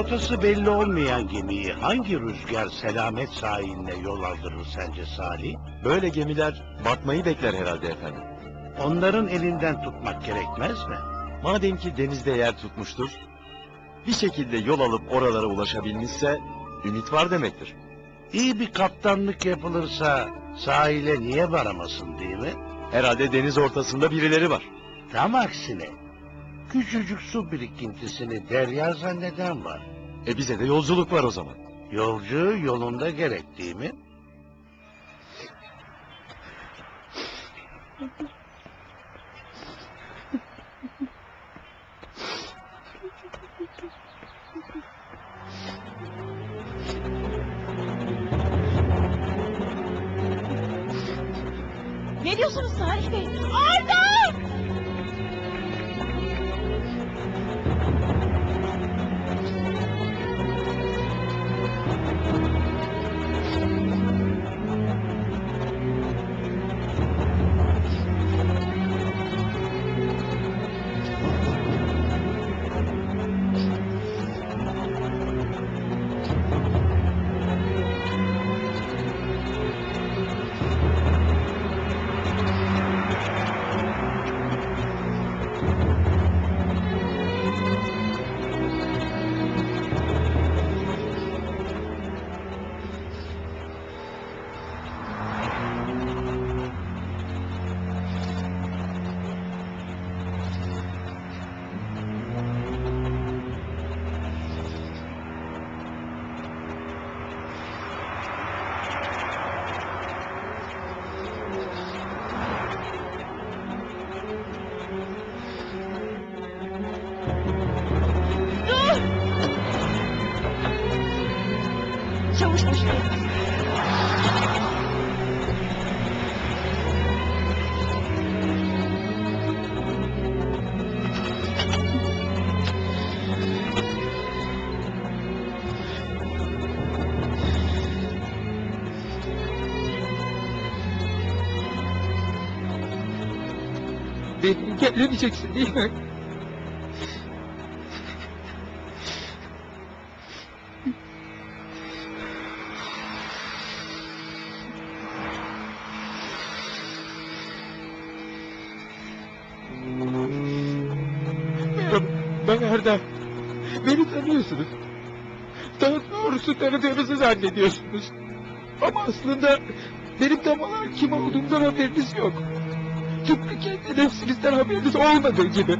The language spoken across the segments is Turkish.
Rotası belli olmayan gemiyi hangi rüzgar selamet sahiline yol aldırır sence Salih? Böyle gemiler batmayı bekler herhalde efendim. Onların elinden tutmak gerekmez mi? Madem ki denizde yer tutmuştur, bir şekilde yol alıp oralara ulaşabilmişse ümit var demektir. İyi bir kaptanlık yapılırsa sahile niye varamasın değil mi? Herhalde deniz ortasında birileri var. Tam aksine. Küçücük su birikintisini derya zanneden var. E bize de yolculuk var o zaman. Yolcu yolunda gerek değil mi? Ne diyorsunuz Salih Bey? Arda! Çavuşmuş. Beni engellemeyeceksin değil mi? Ben Erdem. Beni tanıyorsunuz. Daha doğrusu tanıdığınızı zannediyorsunuz. Ama aslında benim tam olarak kim olduğumdan haberiniz yok. Tıpkı kendi nefsinizden haberiniz olmadığı gibi.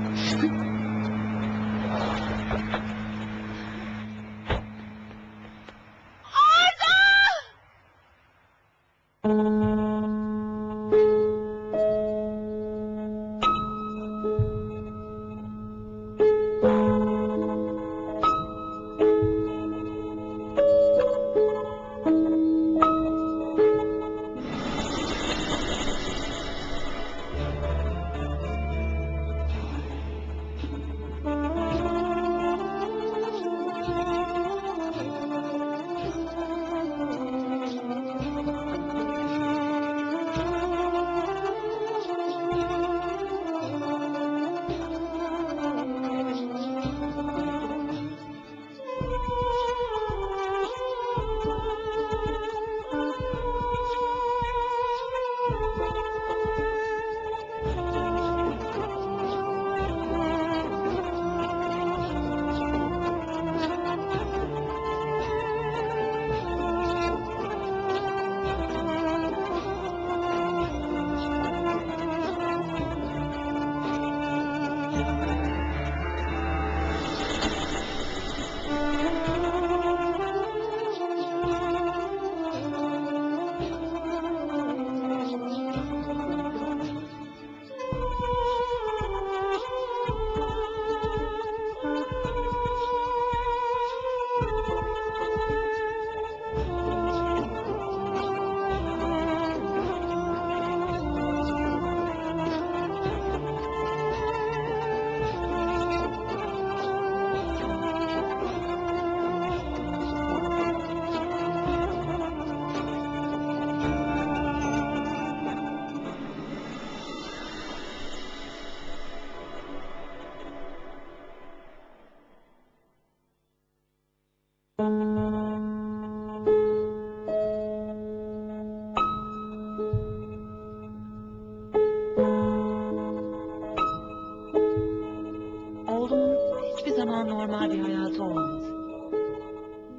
Zaman normal bir hayatı olmadı.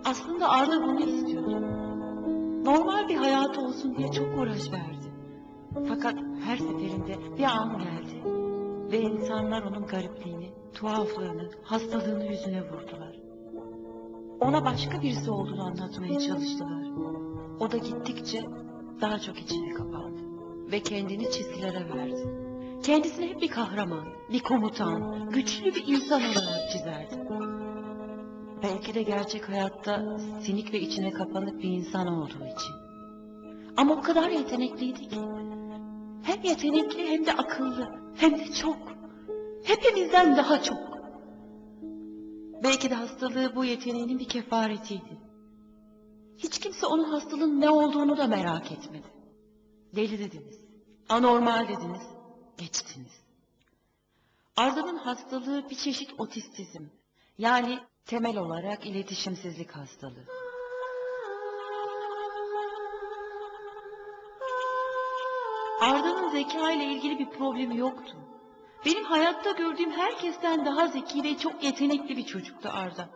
Aslında Arda bunu istiyordu. Normal bir hayatı olsun diye çok uğraş verdi. Fakat her seferinde bir an geldi. Ve insanlar onun garipliğini, tuhaflığını, hastalığını yüzüne vurdular. Ona başka birisi olduğunu anlatmaya çalıştılar. O da gittikçe daha çok içine kapandı. Ve kendini çizgilere verdi. Kendisini hep bir kahraman, bir komutan, güçlü bir insan olarak çizerdi. Belki de gerçek hayatta sinik ve içine kapanık bir insan olduğu için. Ama o kadar yetenekliydi ki. Hem yetenekli hem de akıllı, hem de çok. Hepimizden daha çok. Belki de hastalığı bu yeteneğinin bir kefaretiydi. Hiç kimse onun hastalığın ne olduğunu da merak etmedi. Deli dediniz, anormal dediniz, geçtiniz. Arda'nın hastalığı bir çeşit otistizm. Yani temel olarak iletişimsizlik hastalığı. Arda'nın zeka ile ilgili bir problemi yoktu. Benim hayatta gördüğüm herkesten daha zeki ve çok yetenekli bir çocuktu Arda.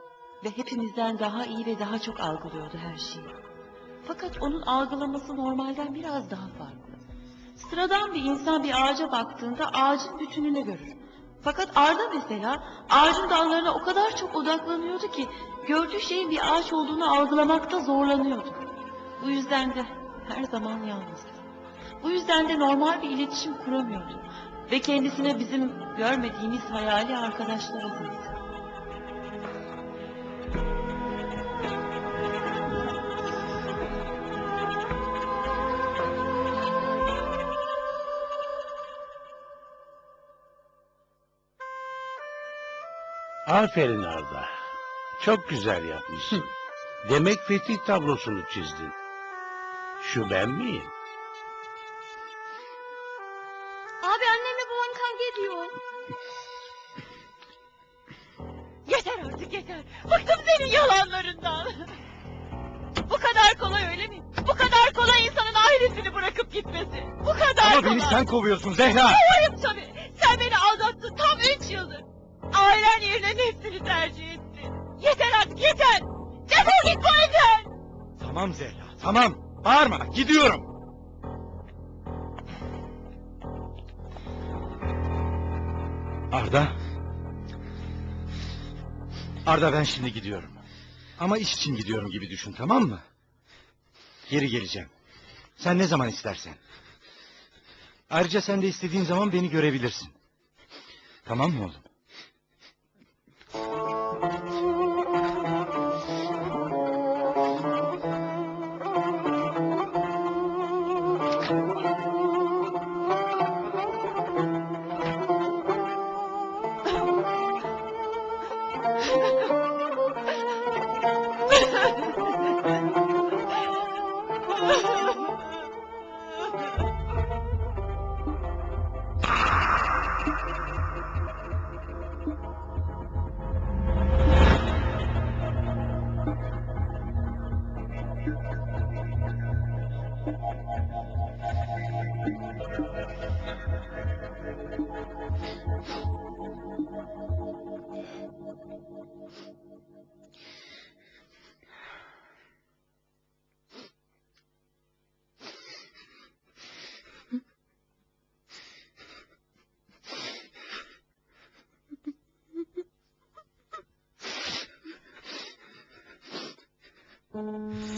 Ve hepimizden daha iyi ve daha çok algılıyordu her şeyi. Fakat onun algılaması normalden biraz daha farklı. Sıradan bir insan bir ağaca baktığında ağacın bütününü görür. Fakat Arda mesela ağacın dallarına o kadar çok odaklanıyordu ki gördüğü şeyin bir ağaç olduğunu algılamakta zorlanıyordu. Bu yüzden de her zaman yalnızdı. Bu yüzden de normal bir iletişim kuramıyordu. Ve kendisine bizim görmediğimiz hayali arkadaşlar edindi. Aferin Arda. Çok güzel yapmışsın. Demek fetih tablosunu çizdin. Şu ben miyim? Abi annemle babam kavga ediyor. Yeter artık yeter. Bıktım senin yalanlarından. Bu kadar kolay öyle mi? Bu kadar kolay insanın ailesini bırakıp gitmesi. Bu kadar Ama kolay. beni sen kovuyorsun Zehra. Kovarım tabii. Sen beni aldattın tam üç yıldır. Ailen yerine nefsini tercih ettin. Yeter artık yeter. Defol git bu evden. Tamam Zehra tamam. Bağırma gidiyorum. Arda. Arda ben şimdi gidiyorum. Ama iş için gidiyorum gibi düşün tamam mı? Geri geleceğim. Sen ne zaman istersen. Ayrıca sen de istediğin zaman beni görebilirsin. Tamam mı oğlum? 嗯。